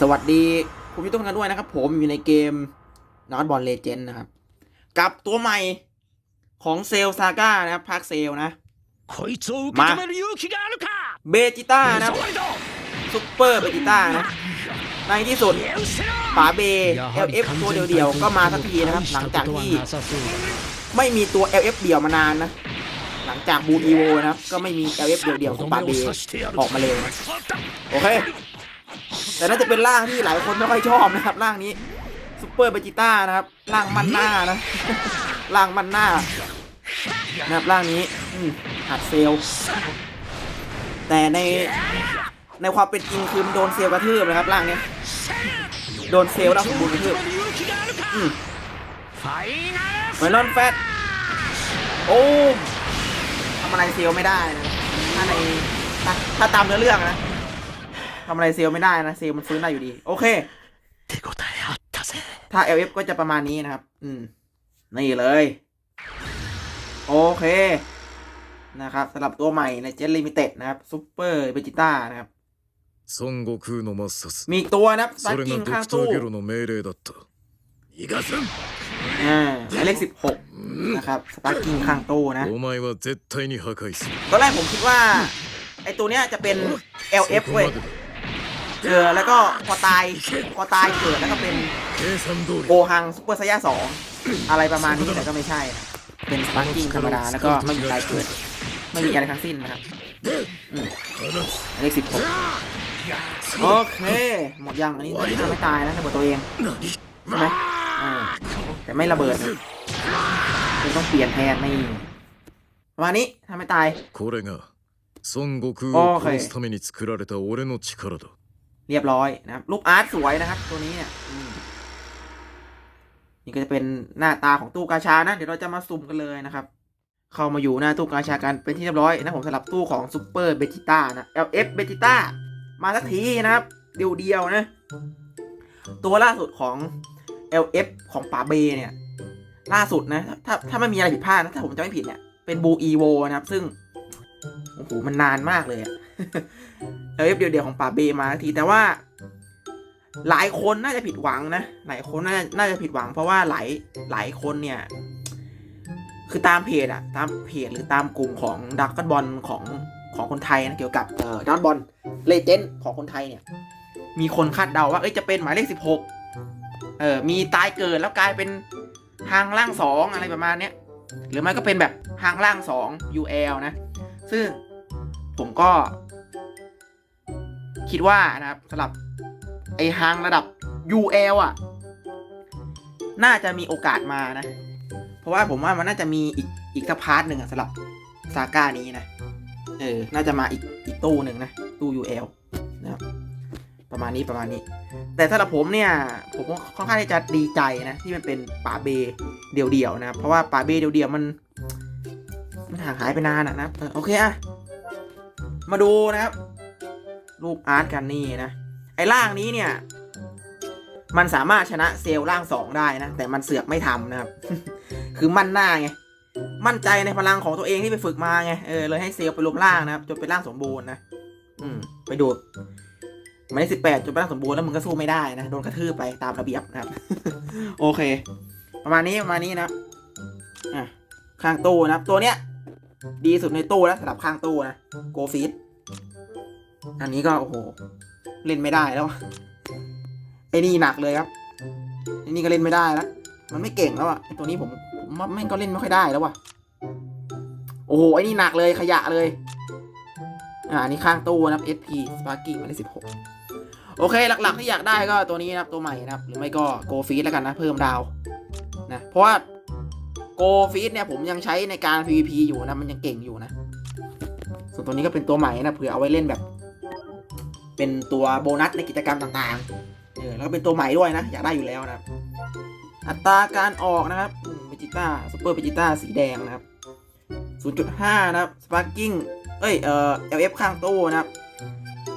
สวัสดีผมพี่ต้นกันด้วยนะครับ ผมอยู่ในเกมนอตบอลเลเจนด์นะครับ กับตัวใหม่ของเซลซาก้านะครับพาคเซลนะมาเบจิต้านะซุปเปอร์เบจิต้านะในที่สุดป๋าเบล LF ตัวเดียวๆก็มาสักทีนะครับ หลังจากที่ ไม่มีตัวเอฟเดียวมานานนะ หลังจากบูอีโวนะครับ ก็ไม่มีเอฟเดี่ยวๆของป๋าเบออกมาเลยโอเค แต่น่าจะเป็นร่างที่หลายคนไม่ค่อยชอบนะครับร่างนี้ซูเปอร์เบจิต้านะครับร่างมันหน้านะร่างมันหน้านะครับร่างนี้หัดเซลแต่ในในความเป็นจริงคือโดนเซลกระทืบนะครับร่างนี้โดนเซลแล้วสมบูรณ์กระทืบไวรอนแฟตโอ้ทำอะไรเซลไม่ได้นะถ้าในถ้าตามเนื้อเรื่องนะ ทำอะไรเซลไม่ได้นะเซลมันซื้อได้อยู่ดี โอเคถ้า LF ก็จะประมาณนี้นะครับ อืม นี่เลย โอเค นะครับสำหรับตัวใหม่ในเจนลิมิเต็ดนะครับซูเปอร์เบจิต้านะครับมีตัวนะครับซักกิ้งข้างตู้อ่าเลขสิบหกนะครับสตาร์กิงข้างตนะตอนแรกผมคิดว่า ไอตัวเนี้ยจะเป็น LF เว้ย เออแล้วก็พอตายพอตายเกิดแล้วก็เป็น 計算通り โกฮังซูเปอร์ไซย่าสองอะไรประมาณนี้แต่ก็ไม่ใช่นะเป็นสตาร์กิ้งธรรมดาแล้วก็ไม่มีตายเกิด ไม่มีอะไรทั้งสิ้นนะครับ 放つ หมายเลขสิบหกโอเค หมดยังอันนี้ถ้าไม่ตายนะระเบิดตัวเอง 何 ใช่ไหมอ่าแต่ไม่ระเบิดนะคือต้องเปลี่ยนแทนไม่ประมาณนี้ถ้าไม่ตาย これが孫悟空あをーはい殺すために作られた俺の力だ เรียบร้อยนะครับรูปอาร์ตสวยนะครับ ตัวนี้เนี่ยนี่ก็จะเป็นหน้าตาของตู้กาชานะ เดี๋ยวเราจะมาสุ่มกันเลยนะครับ เข้ามาอยู่หน้าตู้กาชากันเป็นที่เรียบร้อยนะผมสำหรับตู้ของซูเปอร์เบจิต้านะ LF เบจิต้ามาสักทีนะครับ เดียวๆนะ ตัวล่าสุดของ LF ของป่าเบเนี่ย ล่าสุดนะ ถ้าถ้าไม่มีอะไรผิดพลาดนะถ้าผมจะไม่ผิดเนี่ยเป็นบูอีโวนะครับ ซึ่ง โอ้โหมันนานมากเลยอะ LF เดียวๆของป่าเบมาทีแต่ว่า หลายคนน่าจะผิดหวังนะหลายคนน่าน่าจะผิดหวัง เพราะว่าหลายหลายคนเนี่ย คือตามเพจอะตามเพจหรือตามกลุ่มของดักกันบอลของของคนไทยนะเกี่ยวกับเอ่อดักบอลเลเจนด์ของคนไทยเนี่ย มีคนคาดเดาว่าเอ้ยจะเป็นหมายเลขสิบหกเออมีตายเกิดแล้วกลายเป็นทางล่างสองอะไรประมาณเนี้ยหรือไม่ก็เป็นแบบทางล่างสอง UL นะ ซึ่ง ผมก็คิดว่านะครับสำหรับไอ้ทางระดับ UL อะ น่าจะมีโอกาสมานะ เพราะว่าผมว่ามันน่าจะมีอีกอีกสักพาร์ทหนึ่งอะสำหรับซาก้านี้นะ เออ น่าจะมาอีกอีกตู้หนึ่งนะ ตู้ UL นะครับประมาณนี้ประมาณนี้ แต่สำหรับผมเนี่ย ผมก็ค่อนข้างที่จะดีใจนะ ที่มันเป็นป่าเบเดี่ยวๆนะครับเพราะว่าป่าเบเดี่ยวๆมัน มันห่างหายไปนานอะนะ โอเคอะ มาดูนะครับ รูปอาร์ตกันนี่นะ ไอ้ร่างนี้เนี่ย มันสามารถชนะเซลล์ร่างสองได้นะ แต่มันเสือกไม่ทำนะครับ คือมั่นหน้าไง มั่นใจในพลังของตัวเองที่ไปฝึกมาไง เออเลยให้เซลล์ไปรวมร่างนะครับจนเป็นร่างสมบูรณ์นะ อืม ไปดูหมายเลขสิบแปดจนเป็นร่างสมบูรณ์แล้วมึงก็สู้ไม่ได้นะ โดนกระทืบไปตามระเบียบนะครับ โอเค ประมาณนี้ประมาณนี้นะอะข้างตู้นะครับ ตัวเนี้ย ดีสุดในตู้แล้วสำหรับข้างตู้นะโกฟีดอันนี้ก็โอ้โห เล่นไม่ได้แล้วอะไอ้นี่หนักเลยครับไอ้นี่ก็เล่นไม่ได้แล้วมันไม่เก่งแล้วอะตัวนี้ผมผมว่าแม่ก็เล่นไม่ค่อยได้แล้วว่ะ โอ้โหไอ้นี่หนักเลยขยะเลยอ่านี่ข้างตู้นะครับ SP Sparking มาได้สิบหกโอเคหลักๆที่อยากได้ก็ตัวนี้นะครับตัวใหม่นะครับ หรือไม่ก็โกฟีดแล้วกันนะ เพิ่มดาวนะเพราะว่า โกฟีดเนี่ยผมยังใช้ในการ PVP อยู่นะ มันยังเก่งอยู่นะ ส่วนตัวนี้ก็เป็นตัวใหม่นะเผื่อเอาไว้เล่นแบบ เป็นตัวโบนัสในกิจกรรมต่างๆ เออแล้วก็เป็นตัวใหม่ด้วยนะ อยากได้อยู่แล้วนะ อัตราการออกนะครับเบจิต้าซูเปอร์เบจิต้าสีแดงนะครับ 0.5 นะครับสปาร์กิ้งเอ้ยเอ่อ LF ข้างตู้นะครับ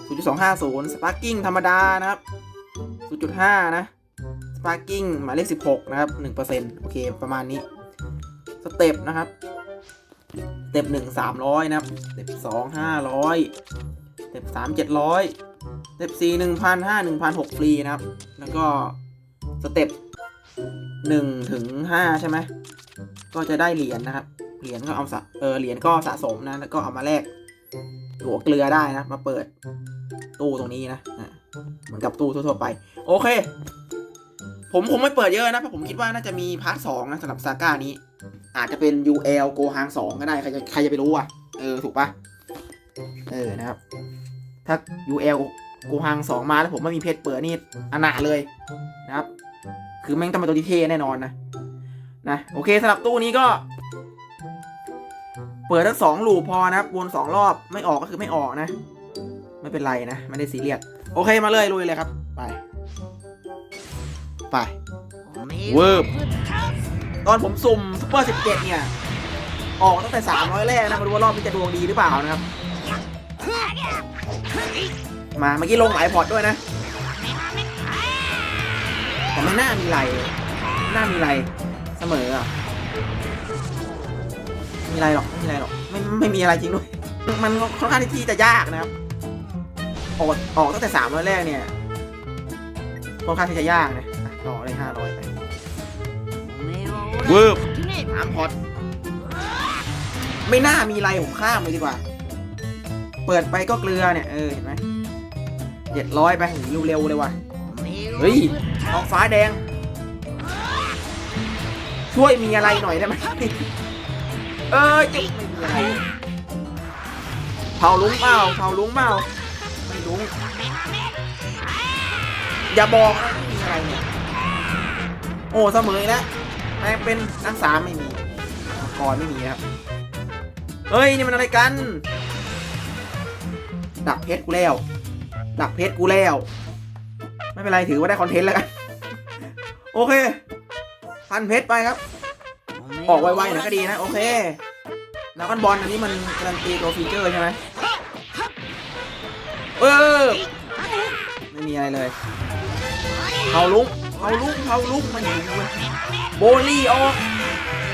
0.250สปาร์กิ้งธรรมดานะครับ 0.5 นะสปาร์กิ้งหมายเลข16 นะครับ 1%โอเค ประมาณนี้ สเต็ปนะครับสเต็ปหนึ่งสามร้อยนะครับสเต็ปสองห้าร้อยสเต็ปสามเจ็ดร้อยสเต็ปสี่หนึ่งพันห้าหนึ่งพันหกฟรีนะครับ แล้วก็สเต็ปหนึ่งถึงห้าใช่ไหมก็จะได้เหรียญนะครับ เหรียญก็เอาสะเออเหรียญก็สะสมนะ แล้วก็เอามาแลกตัวเกลือได้นะ มาเปิดตู้ตรงนี้นะอะเหมือนกับตู้ทั่วๆไป โอเค ผมคงไม่เปิดเยอะนะเพราะผมคิดว่าน่าจะมีพาร์ทสองนะสำหรับซาก้านี้ อาจจะเป็น UL โกฮังสองก็ได้ ใครจะใครจะไปรู้อะ เออ ถูกปะเออ นะครับ ถ้า UL โกฮังสองมาแล้วผมไม่มีเพชรเปิดนี่อนาเลยนะครับ คือแม่งต้องเป็นตัวที่เท่แน่นอนนะ นะ โอเคสำหรับตู้นี้ก็ เปิดทั้งสองลูปพอนะครับ วนสองรอบ ไม่ออกก็คือไม่ออกนะ ไม่เป็นไรนะ ไม่ได้ซีเรียส โอเค มาเลยลุยเลยครับ ไป ไปเวิร์บ ตอนผมสุ่มซุปเปอร์17เนี่ย ออกตั้งแต่300แรกนะมาดูว่ารอบนี้จะดวงดีหรือเปล่านะครับ มาเมื่อกี้ลงหลายพอร์ตด้วยนะ แต่ไม่น่ามีไรน่ามีไรเสมออะม่มีไรหรอกไม่มีไรหรอกไม่ไม่มีอะไรจริงด้วย มันค่อนข้างที่จะยากนะครับ ออกออกตั้งแต่300แรกเนี่ยค่อนข้างที่จะยากนะอะต่อเลย500ไป เวิร์บสามพอร์ตไม่น่ามีไรผมข้ามเลยดีกว่า เปิดไปก็เกลือเนี่ย เออ เห็นไหมเจ็ดร้อยไปเร็วๆเลยว่ะ เฮ้ยท้องฟ้าแดง ช่วยมีอะไรหน่อยได้ไหมเออจะไม่มีอะไรเผาลุงเปล่าเผาลุงเปล่าไม่ลุงอย่าบอกนะไม่มีอะไรเนี่ย โอ้เสมออีกแล้ว แม่งเป็นนักสามไม่มีกรไม่มีครับ เฮ้ย นี่มันอะไรกัน ดักเพชรกูแล้ว ดักเพชรกูแล้ว ไม่เป็นไรถือว่าได้คอนเทนต์แล้วกัน โอเค พันเพชรไปครับ ออกไวๆหน่อยก็ดีนะ โอเค แล้วกันบอลอันนี้มันการันตีตัวฟีเจอร์ใช่ไหมเออไม่มีอะไรเลยเผาลุง เผาลุงเผาลุงมันอยู่เลยโบลี่ออก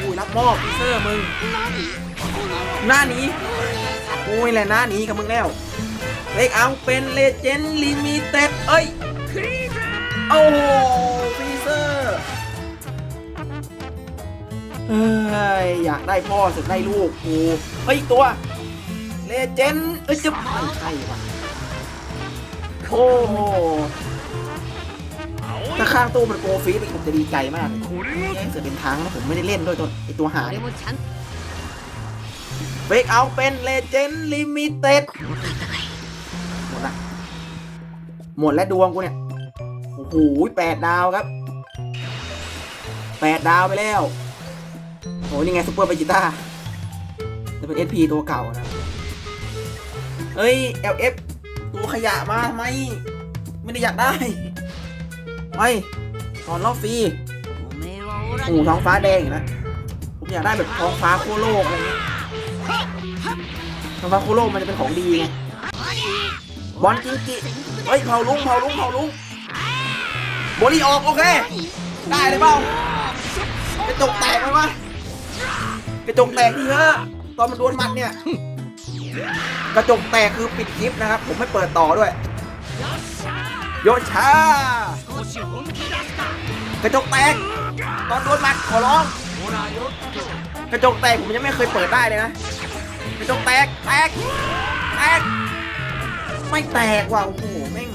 อุ้ยรับมอบฟีเซอร์มึงหน้านี้โอ้ยแหละหน้านี้กับมึงแล้วเล็กเอาเป็นเลเจนด์ลิมิเต็ดเอ้ยโอ้โหฟีเซอร์เฮ้ยอยากได้พ่อสุดได้ลูกกูเฮ้ยตัวเลเจนด์เอ้ยจะไม่ใช่ว่ะโอ้โห ถ้าข้างตู้มันโกฟีดผมจะดีใจมากเลยแย่งเสือเป็นทั้งแล้วผมไม่ได้เล่นด้วยตัวไอตัวหาเนี่ยเบรกเอาเป็นเลเจนด์ลิมิเต็ดหมดละหมดแล้วดวงกูเนี่ย โอ้โหแปดดาวครับแปดดาวไปแล้วโอ้นี่ไงซุปเปอร์เบจิต้าจะเป็น SP ตัวเก่านะเฮ้ย LF ตัวขยะมาทำไม ไม่ได้อยากได้ ไปก่อนรอบฟรีโอ้ท้องฟ้าแดงนะผมอยากได้แบบท้องฟ้าโคโลกอะไรเงี้ยท้องฟ้าโคโลกมันจะเป็นของดีไงบอลจิงจิเฮ้ยเผาลุงเผาลุงเผาลุงโบลี่ออกโอเค ได้เลยเปล่ากระจกแตกไหมวะกระจกแตกที่เถอะตอนมันโดนมัดเนี่ยกระจกแตกคือปิดคลิปนะครับ ผมไม่เปิดต่อด้วย โยชา กระจกแตก ตอนโดนหมัดขอร้อง กระจกแตกผมยังไม่เคยเปิดได้เลยนะ กระจกแตก แตก แตก ไม่แตกว่ะ โอ้โห แม่ง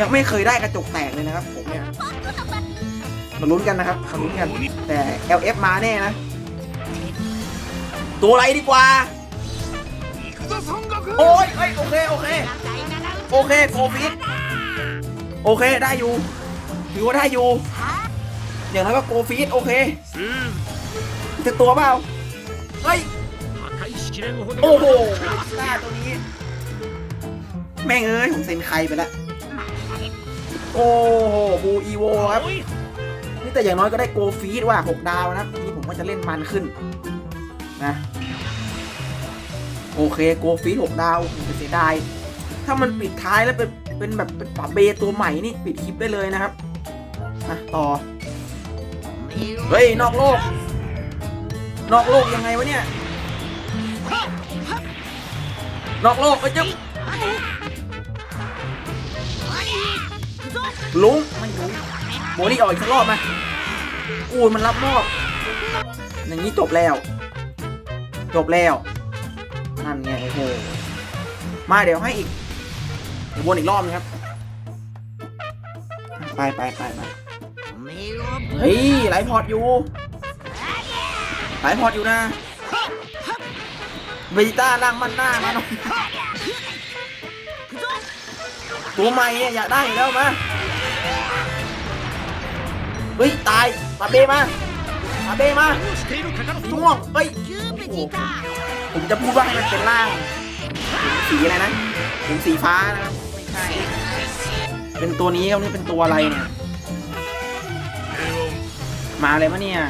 ยังไม่เคยได้กระจกแตกเลยนะครับผมเนี่ย มาลุ้นกันนะครับมาลุ้นกัน แต่ LF มาแน่นะ ตัวอะไรดีกว่า โอ้ยเอ้ยโอเค โอเค โอเคโกฟิตโอเค ได้อยู่ ถือว่าได้อยู่ อย่างไรก็โกฟีดโอเคจะตัวเปล่าเฮ้ยโอ้โหหน้าตัวนี้ แม่งเอ้ยผมเซ็นใครไปแล้วโอ้โหบูอีโวครับนี่แต่อย่างน้อยก็ได้โกฟีดว่า 6 ดาวนะทีนี้ผมก็จะเล่นมันขึ้นนะโอเคโกฟีด6ดาวจะเสียดายถ้ามันปิดท้ายแล้วเป็นเป็นแบบเป็นปะเบตัวใหม่นี่ปิดคลิปได้เลยนะครับนะต่อ เฮ้ย นอกโลก นอกโลกยังไงวะเนี่ย นอกโลกไปจึ๊บลุงไม่ลุงโบลี่ออกอีกสักรอบไหมอู้มันรับมอบอย่างนี้จบแล้ว จบแล้ว นั่นไงโอ้โห มาเดี๋ยวให้อีกวนอีกรอบนึงครับ ไปไปไปไป เฮ้ยไหลพอร์ตอยู่ไหลพอร์ตอยู่นะเบต้าล่างมันหน้ามานตัวใหม่เนี่ยอยากได้แล้วมาเฮ้ยตายมาเบมามาเบมาม่วงเฮ้ยผมจะพูดว่าให้มันเป็นล่างสีอะไรนะเป็นสีฟ้านะครับเป็นตัวนี้ครับนี่เป็นตัวอะไรเนี่ย มาเลยมะเนี่ย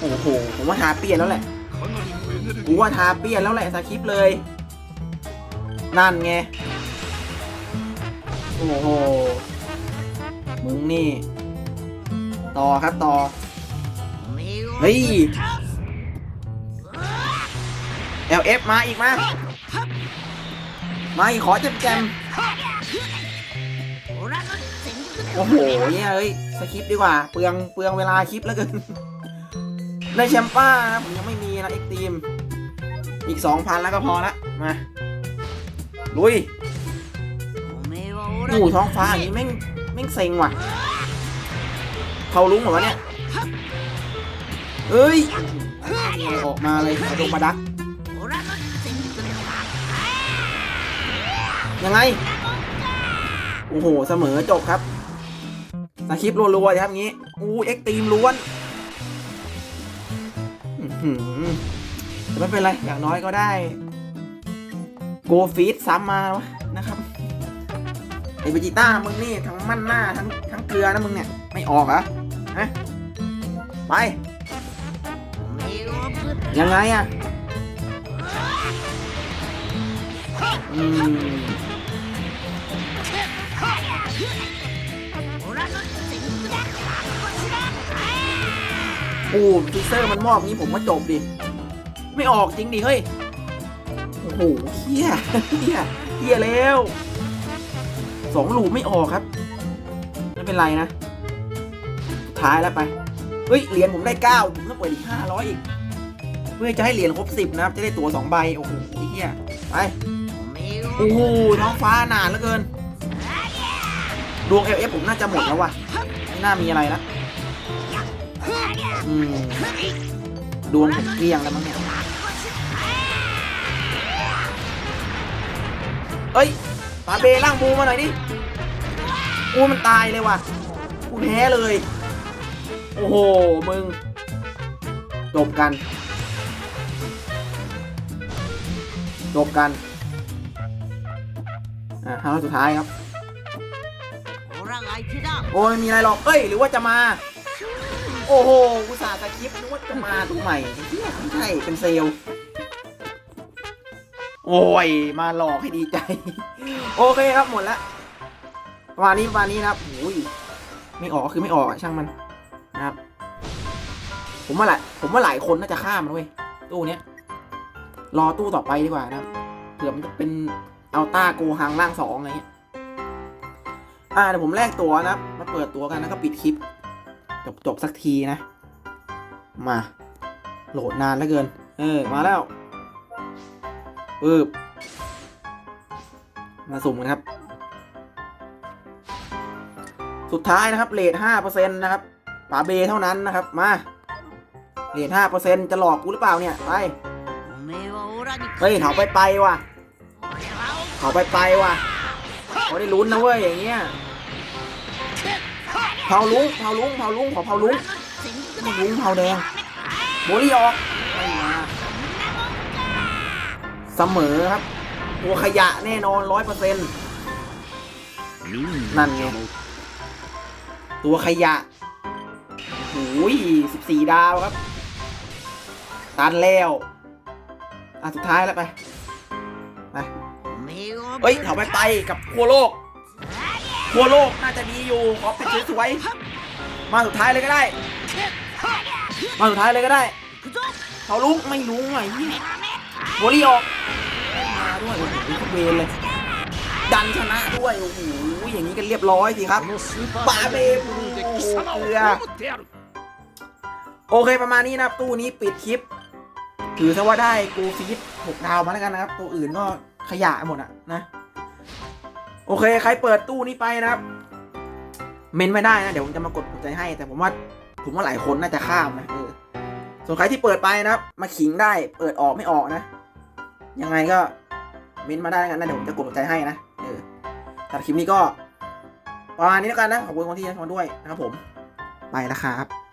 โอ้โห ผมว่าทาเปียนแล้วแหละผมว่าทาเปียนแล้วแหละสคริปเลย นั่นไง โอ้โห มึงนี่ ต่อครับต่อ เฮ้ย LF มาอีกมา มาอีกขอแจมแจมโอ้โหเนี่ยเอ้ย สคริปต์ดีกว่า เปลืองเปลืองเวลาคลิปแล้วกินได้แชมป้านะผมยังไม่มีนะเอ็กตีม อีกสองพันแล้วก็พอละมาลุยหนูท้องฟ้าอย่างนี้แม่งแม่งเซ็งว่ะ เขาลุงเหรอวะเนี่ยเอ้ย ออกมาเลยมาดงมาดัก ยังไง โอ้โห เสมอจบครับ สคริปต์รัวๆครับงี้อู้เอ็กตีมล้วนแต่ไม่เป็นไร อย่างน้อยก็ได้โกฟีดซ้ำมาวะนะครับไอเบจิต้ามึงนี่ทั้งมั่นหน้าทั้งทั้งเกลือนะมึงเนี่ย ไม่ออกเหรอฮะไป ยังไงอะอืม โอ้ฟิเซอร์มันมอบงี้ผมว่าจบดิ ไม่ออกจริงดิ เฮ้ย โอ้โหเฮียเฮียเฮียแล้วสองหลูไม่ออกครับ ไม่เป็นไรนะ ท้ายแล้วไป เฮ้ย เหรียญผมได้เก้าผมต้องเปิดอีกห้าร้อยอีก เพื่อจะให้เหรียญครบสิบนะครับ จะได้ตั๋วสองใบ โอ้โหเฮียไป โอ้โหท้องฟ้าหนาเหลือเกิน ดวง LF ผมน่าจะหมดแล้วว่ะไม่น่ามีอะไรละอืมดวงผมเกลี้ยงแล้วมั้งเนี่ยเอ้ยปาเบล่างบูมาหน่อยดิกูมันตายเลยว่ะกูแพ้เลย โอ้โห มึง จบกัน จบกัน อ่าห้าสุดท้ายครับ โอ้ยไม่มีอะไรหรอก เอ้ย หรือว่าจะมา โอ้โหอุตส่าห์สคริปต์นึกว่าจะมาตัวใหม่เหี้ยไม่ใช่เป็นเซลโอ้ย มาหลอกให้ดีใจ โอเคครับหมดแล้วานี้ประมานี้นะครับโอ้ยไม่ออกก็คือไม่ออกช่างมันนะครับ ผมว่าหลายผมว่าหลายคนน่าจะข้ามนเว้ยตู้เนี้ยรอตู้ต่อไปดีกว่านะครับเผื่อมันจะเป็นอัลต้าโกฮังล่างสองอะไรเงี้ย อ่าเดี๋ยวผมแลกตัวนะครับมาเปิดตัวกันแล้วก็ปิดคลิป จบจบสักทีนะ มา โหลดนานเหลือเกิน เออ มาแล้วปึ๊บมาสุ่มกันครับ สุดท้ายนะครับเลทห้าเปอร์เซ็นต์นะครับป๋าเบเท่านั้นนะครับ มาเลทห้าเปอร์เซ็นต์จะหลอกกูหรือเปล่าเนี่ย ไป เฮ้ยเขาไปไปว่ะเขาไปไปว่ะเขาได้ลุ้นนะเว้ยอย่างเงี้ย เผาลุงเผาลุงเผาลุงขอเผาลุงไม่ลุงเผาแดงโบลี่ออกไม่มาเสมอครับตัวขยะแน่นอนร้อยเปอร์เซ็นต์นั่นไงตัวขยะโอ้ยสิบสี่ดาวครับ ตันแล้ว อะ สุดท้ายแล้วไป ไป เฮ้ยเขาไปไปกับครัวโลก ทั่วโลกน่าจะมีอยู่ขอปิดสวยมาสุดท้ายเลยก็ได้ มาสุดท้ายเลยก็ได้เขาลุกไม่รู้ไงโบรีออกมาด้วยโอ้โหเวรเลยดันชนะด้วยโอ้โหอย่างนี้กันเรียบร้อยสิครับปาเบูเกลือโอเคประมาณนี้นะตู้นี้ปิดคลิป ถือซะว่าได้กูฟีด6ดาวมาแล้วกันนะครับ ตัวอื่นก็ขยะหมดอะนะ โอเค ใครเปิดตู้นี้ไปนะครับ เมนไม่ได้นะ เดี๋ยวผมจะมากดหัวใจให้ แต่ผมว่าผมว่าหลายคนน่าจะข้ามนะเออส่วนใครที่เปิดไปนะครับ มาขิงได้ เปิดออกไม่ออกนะ ยังไงก็เมนมาได้กันนะเดี๋ยวผมจะกดหัวใจให้นะ เออสำหรับคลิปนี้ก็ประมาณนี้แล้วกันนะ ขอบคุณคนที่ยังชมด้วยนะครับผม ไปแล้วครับ